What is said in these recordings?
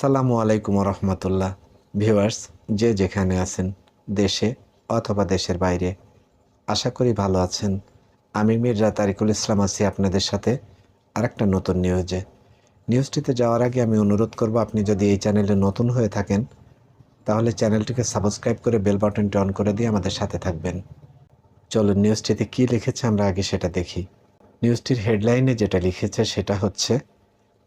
আসসালামু আলাইকুম রহমতুল্লাহ ভিউয়ার্স, যে যেখানে আছেন, দেশে অথবা দেশের বাইরে, আশা করি ভালো আছেন। আমি মির্জা তারিকুল ইসলাম আছি আপনাদের সাথে আরেকটা নতুন নিউজে। নিউজটিতে যাওয়ার আগে আমি অনুরোধ করব, আপনি যদি এই চ্যানেলে নতুন হয়ে থাকেন, তাহলে চ্যানেলটিকে সাবস্ক্রাইব করে বেল বাটনটি অন করে দিয়ে আমাদের সাথে থাকবেন। চলুন, নিউজটিতে কী লিখেছে আমরা আগে সেটা দেখি। নিউজটির হেডলাইনে যেটা লিখেছে সেটা হচ্ছে,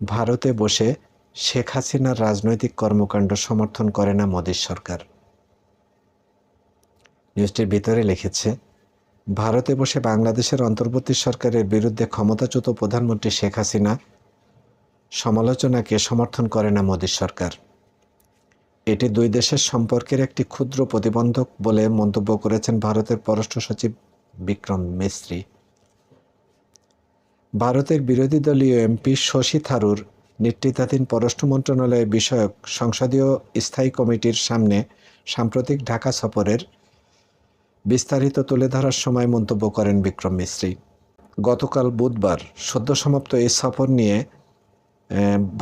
ভারতে বসে শেখ হাসিনার রাজনৈতিক কর্মকাণ্ড সমর্থন করে না মোদীর সরকার। নিউজটির ভিতরে লিখেছে, ভারতে বসে বাংলাদেশের অন্তর্বর্তী সরকারের বিরুদ্ধে ক্ষমতাচ্যুত প্রধানমন্ত্রী শেখ হাসিনা সমালোচনাকে সমর্থন করে না মোদী সরকার। এটি দুই দেশের সম্পর্কের একটি ক্ষুদ্র প্রতিবন্ধক বলে মন্তব্য করেছেন ভারতের পররাষ্ট্র সচিব বিক্রম মিস্ত্রি। ভারতের বিরোধী দলীয় এমপি শশী থারুর নেতৃত্বাধীন পররাষ্ট্র মন্ত্রণালয় বিষয়ক সংসদীয় স্থায়ী কমিটির সামনে সাম্প্রতিক ঢাকা সফরের বিস্তারিত তুলে ধরার সময় মন্তব্য করেন বিক্রম মিস্ত্রি। গতকাল বুধবার সদ্য সমাপ্ত এই সফর নিয়ে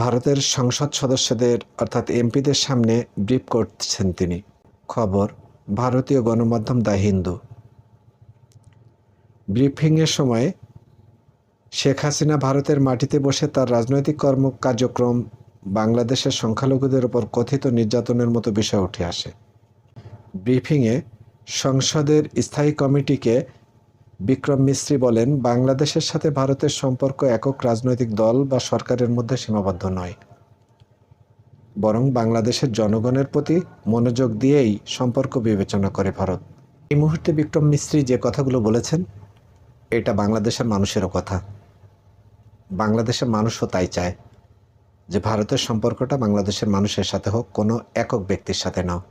ভারতের সংসদ সদস্যদের অর্থাৎ এমপিদের সামনে ব্রিফ করছেন তিনি। খবর, ভারতীয় গণমাধ্যম দ্য হিন্দু। ব্রিফিংয়ের সময় শেখ হাসিনা ভারতের মাটিতে বসে তার রাজনৈতিক কর্ম কার্যক্রম বাংলাদেশের সংখ্যালঘুদের ওপর কথিত নির্যাতনের মতো বিষয় উঠে আসে। ব্রিফিংয়ে সংসদের স্থায়ী কমিটিকে বিক্রম মিস্ত্রি বলেন, বাংলাদেশের সাথে ভারতের সম্পর্ক একক রাজনৈতিক দল বা সরকারের মধ্যে সীমাবদ্ধ নয়। বরং বাংলাদেশের জনগণের প্রতি মনোযোগ দিয়েই সম্পর্ক বিবেচনা করে ভারত। এই মুহূর্তে বিক্রম মিস্ত্রি যে কথাগুলো বলেছেন, এটা বাংলাদেশের মানুষেরও কথা। বাংলাদেশের মানুষও তাই চায় যে ভারতের সম্পর্কটা বাংলাদেশের মানুষের সাথে হোক, কোনো একক ব্যক্তির সাথে নাও।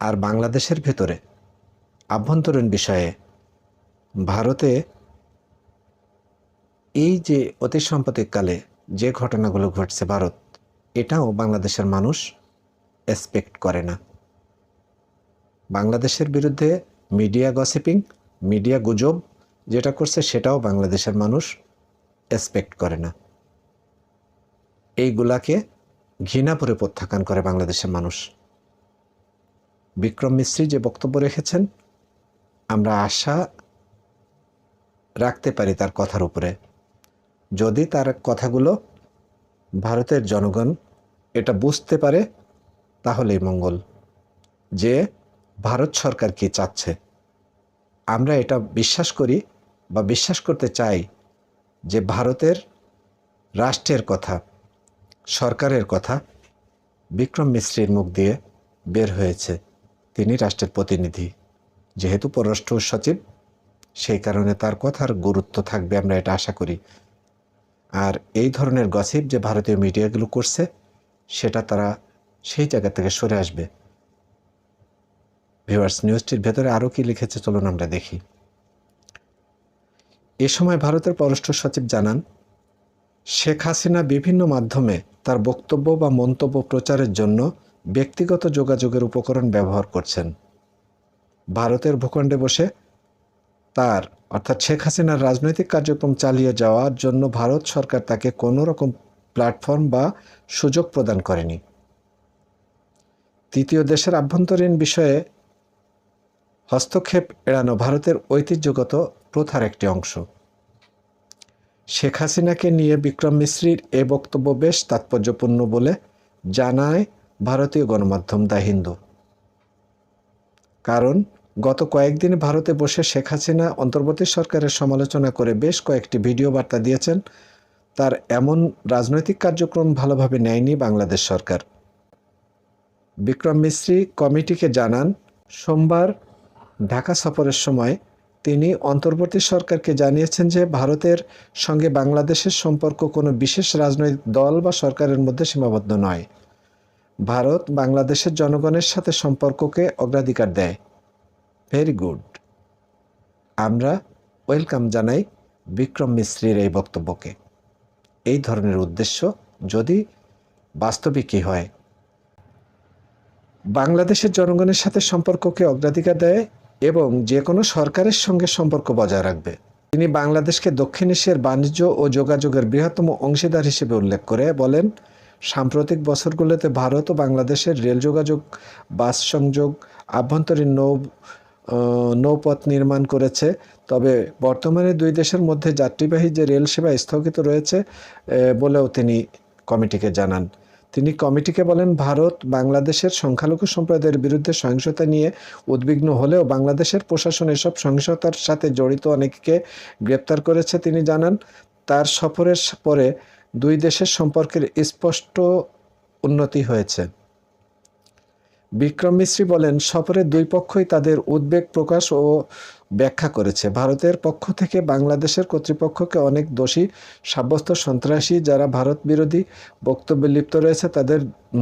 আর বাংলাদেশের ভেতরে আভ্যন্তরীণ বিষয়ে ভারতে এই যে অতি সাম্প্রতিককালে যে ঘটনাগুলো ঘটছে ভারত, এটাও বাংলাদেশের মানুষ এক্সপেক্ট করে না। বাংলাদেশের বিরুদ্ধে মিডিয়া গসিপিং মিডিয়া গুজব যেটা করছে সেটাও বাংলাদেশের মানুষ এক্সপেক্ট করে না। এইগুলাকে ঘৃণা করে প্রত্যাখ্যান করে বাংলাদেশের মানুষ। বিক্রম মিস্ত্রি যে বক্তব্য রেখেছেন, আমরা আশা রাখতে পারি তার কথার উপরে। যদি তার কথাগুলো ভারতের জনগণ এটা বুঝতে পারে, তাহলেই মঙ্গল। যে ভারত সরকার কি চাচ্ছে, আমরা এটা বিশ্বাস করি বা বিশ্বাস করতে চাই যে ভারতের রাষ্ট্রের কথা, সরকারের কথা বিক্রম মিশ্রির মুখ দিয়ে বের হয়েছে। তিনি রাষ্ট্রের প্রতিনিধি। যেহেতু পররাষ্ট্র সচিব, সেই কারণে তার কথার গুরুত্ব থাকবে আমরা এটা আশা করি। আর এই ধরনের গসিপ যে ভারতীয় মিডিয়াগুলো করছে, সেটা তারা সেই জায়গা থেকে সরে আসবে। ভিউয়ার্স নিউজটির ভেতরে আরও কি লিখেছে, চলুন আমরা দেখি। এ সময় ভারতের পররাষ্ট্র সচিব জানান, শেখ হাসিনা বিভিন্ন মাধ্যমে তার বক্তব্য বা মন্তব্য প্রচারের জন্য ব্যক্তিগত যোগাযোগের উপকরণ ব্যবহার করছেন। ভারতের ভূখণ্ডে বসে তার, অর্থাৎ শেখ হাসিনার রাজনৈতিক কার্যক্রম চালিয়ে যাওয়ার জন্য ভারত সরকার তাকে কোনো রকম প্ল্যাটফর্ম বা সুযোগ প্রদান করেনি। তৃতীয় দেশের আভ্যন্তরীণ বিষয়ে হস্তক্ষেপ এড়ানো ভারতের ঐতিহ্যগত প্রথার একটি অংশ। শেখ হাসিনাকে নিয়ে বিক্রম মিশ্রির এ বক্তব্য বেশ তাৎপর্যপূর্ণ বলে জানায় ভারতীয় গণমাধ্যম দ্য হিন্দু। কারণ, গত কয়েকদিন ভারতে বসে শেখ হাসিনা অন্তর্বর্তী সরকারের সমালোচনা করে বেশ কয়েকটি ভিডিও বার্তা দিয়েছেন। তার এমন রাজনৈতিক কার্যক্রম ভালোভাবে নেয়নি বাংলাদেশ সরকার। বিক্রম মিশ্রি কমিটিকে জানান, সোমবার ঢাকা সফরের সময় তিনি অন্তর্বর্তী সরকারকে জানিয়েছেন যে ভারতের সঙ্গে বাংলাদেশের সম্পর্ক কোনো বিশেষ রাজনৈতিক দল বা সরকারের মধ্যে সীমাবদ্ধ নয়। ভারত বাংলাদেশের জনগণের সাথে সম্পর্ককে অগ্রাধিকার দেয়। ভেরি গুড আমরা ওয়েলকাম জানাই বিক্রম মিশ্রির এই বক্তব্যকে। এই ধরনের উদ্দেশ্য যদি বাস্তবিকই হয়? বাংলাদেশের জনগণের সাথে সম্পর্ককে অগ্রাধিকার দেয় এবং যে কোনো সরকারের সঙ্গে সম্পর্ক বজায় রাখবে। তিনি বাংলাদেশকে দক্ষিণ এশিয়ার বাণিজ্য ও যোগাযোগের বৃহত্তম অংশীদার হিসেবে উল্লেখ করে বলেন, সাম্প্রতিক বছরগুলোতে ভারত ও বাংলাদেশের রেল যোগাযোগ, বাস সংযোগ, আভ্যন্তরীণ নৌ নৌপথ নির্মাণ করেছে। তবে বর্তমানে দুই দেশের মধ্যে যাত্রীবাহী যে রেল সেবা স্থগিত রয়েছে বলেও তিনি কমিটিকে জানান। তিনি কমিটিকে বলেন, ভারত বাংলাদেশের সংখ্যালঘু সম্প্রদায়ের বিরুদ্ধে সহিংসতা নিয়ে উদ্বিগ্ন হলেও বাংলাদেশের প্রশাসন এসব সহিংসতার সাথে জড়িত অনেককে গ্রেপ্তার করেছে। তিনি জানান, তার সফরের পরে দুই দেশের সম্পর্কের স্পষ্ট উন্নতি হয়েছে। বিক্রম মিশ্রী বলেন, সফরে দুই পক্ষই তাদের উদ্বেগ প্রকাশ ও ব্যাখ্যা করেছে। ভারতের পক্ষ থেকে বাংলাদেশের কর্তৃপক্ষকে অনেক দোষী, সাব্যস্ত সন্ত্রাসী যারা ভারত বিরোধী বক্তব্যে লিপ্ত রয়েছে, তাদের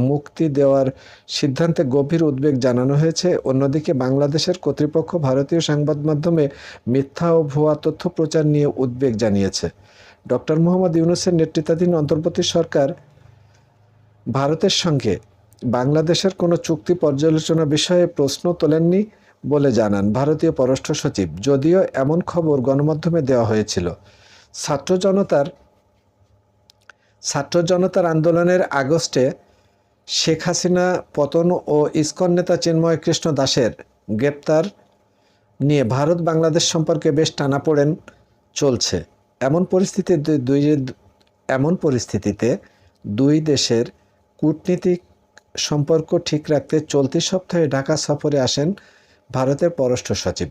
মুক্তি দেওয়ার সিদ্ধান্তে গভীর উদ্বেগ জানানো হয়েছে। অন্যদিকে বাংলাদেশের কর্তৃপক্ষ ভারতীয় সংবাদ মাধ্যমে মিথ্যা ও ভুয়া তথ্য প্রচার নিয়ে উদ্বেগ জানিয়েছে। ডক্টর মোহাম্মদ ইউনুসের নেতৃত্বাধীন অন্তর্বর্তী সরকার ভারতের সঙ্গে বাংলাদেশের কোনো চুক্তি পর্যালোচনা বিষয়ে প্রশ্ন তোলেননি বলে জানান ভারতীয় পররাষ্ট্র সচিব। যদিও এমন খবর গণমাধ্যমে দেওয়া হয়েছিল। ছাত্র জনতার ছাত্র জনতার আন্দোলনের আগস্টে শেখ হাসিনা, পতন ও ইস্কন নেতা চিন্ময় কৃষ্ণ দাসের গ্রেপ্তার নিয়ে ভারত বাংলাদেশ সম্পর্কে বেশ টানাপোড়েন চলছে। এমন পরিস্থিতিতে দুই, এমন পরিস্থিতিতে দুই দেশের কূটনীতিক সম্পর্ক ঠিক রাখতে চলতি সপ্তাহে ঢাকা সফরে আসেন ভারতের পররাষ্ট্র সচিব।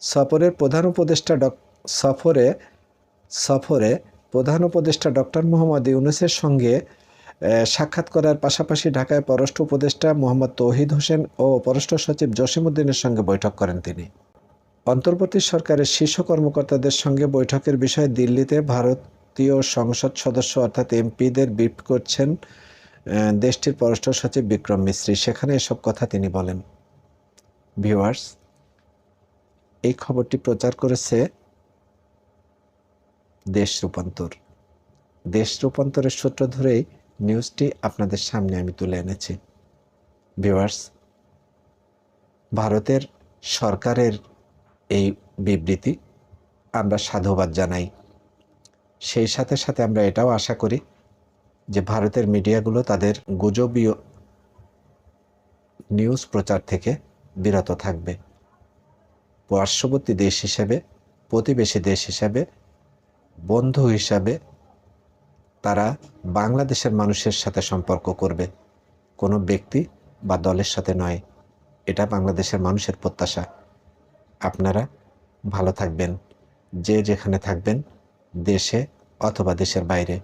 সফরের প্রধান উপদেষ্টা ডক সফরে সফরে প্রধান উপদেষ্টা ডক্টর মোহাম্মদ ইউনুসের সঙ্গে সাক্ষাৎ করার পাশাপাশি ঢাকায় পররাষ্ট্র উপদেষ্টা মোহাম্মদ তৌহিদ হোসেন ও পররাষ্ট্র সচিব জসিমউদ্দিনের সঙ্গে বৈঠক করেন তিনি। অন্তর্বর্তী সরকারের শীর্ষ কর্মকর্তাদের সঙ্গে বৈঠকের বিষয়ে দিল্লিতে ভারতীয় সংসদ সদস্য অর্থাৎ এমপিদের ব্রিফ করছেন দেশটির পররাষ্ট্র সচিব বিক্রম মিশ্রী সেখানে এসব কথা তিনি বলেন। ভিউয়ার্স, এই খবরটি প্রচার করেছে দেশ রূপান্তর। দেশ রূপান্তরের সূত্র ধরেই নিউজটি আপনাদের সামনে আমি তুলে এনেছি। ভিউয়ার্স, ভারতের সরকারের এই বিবৃতি আমরা সাধুবাদ জানাই। সেই সাথে সাথে আমরা এটাও আশা করি যে ভারতের মিডিয়াগুলো তাদের গুজবীয় নিউজ প্রচার থেকে বিরত থাকবে। পার্শ্ববর্তী দেশ হিসেবে, প্রতিবেশী দেশ হিসাবে, বন্ধু হিসাবে তারা বাংলাদেশের মানুষের সাথে সম্পর্ক করবে। কোনো ব্যক্তি বা দলের সাথে নয়। এটা বাংলাদেশের মানুষের প্রত্যাশা। আপনারা ভালো থাকবেন। যে যেখানে থাকবেন, দেশে অথবা দেশের বাইরে।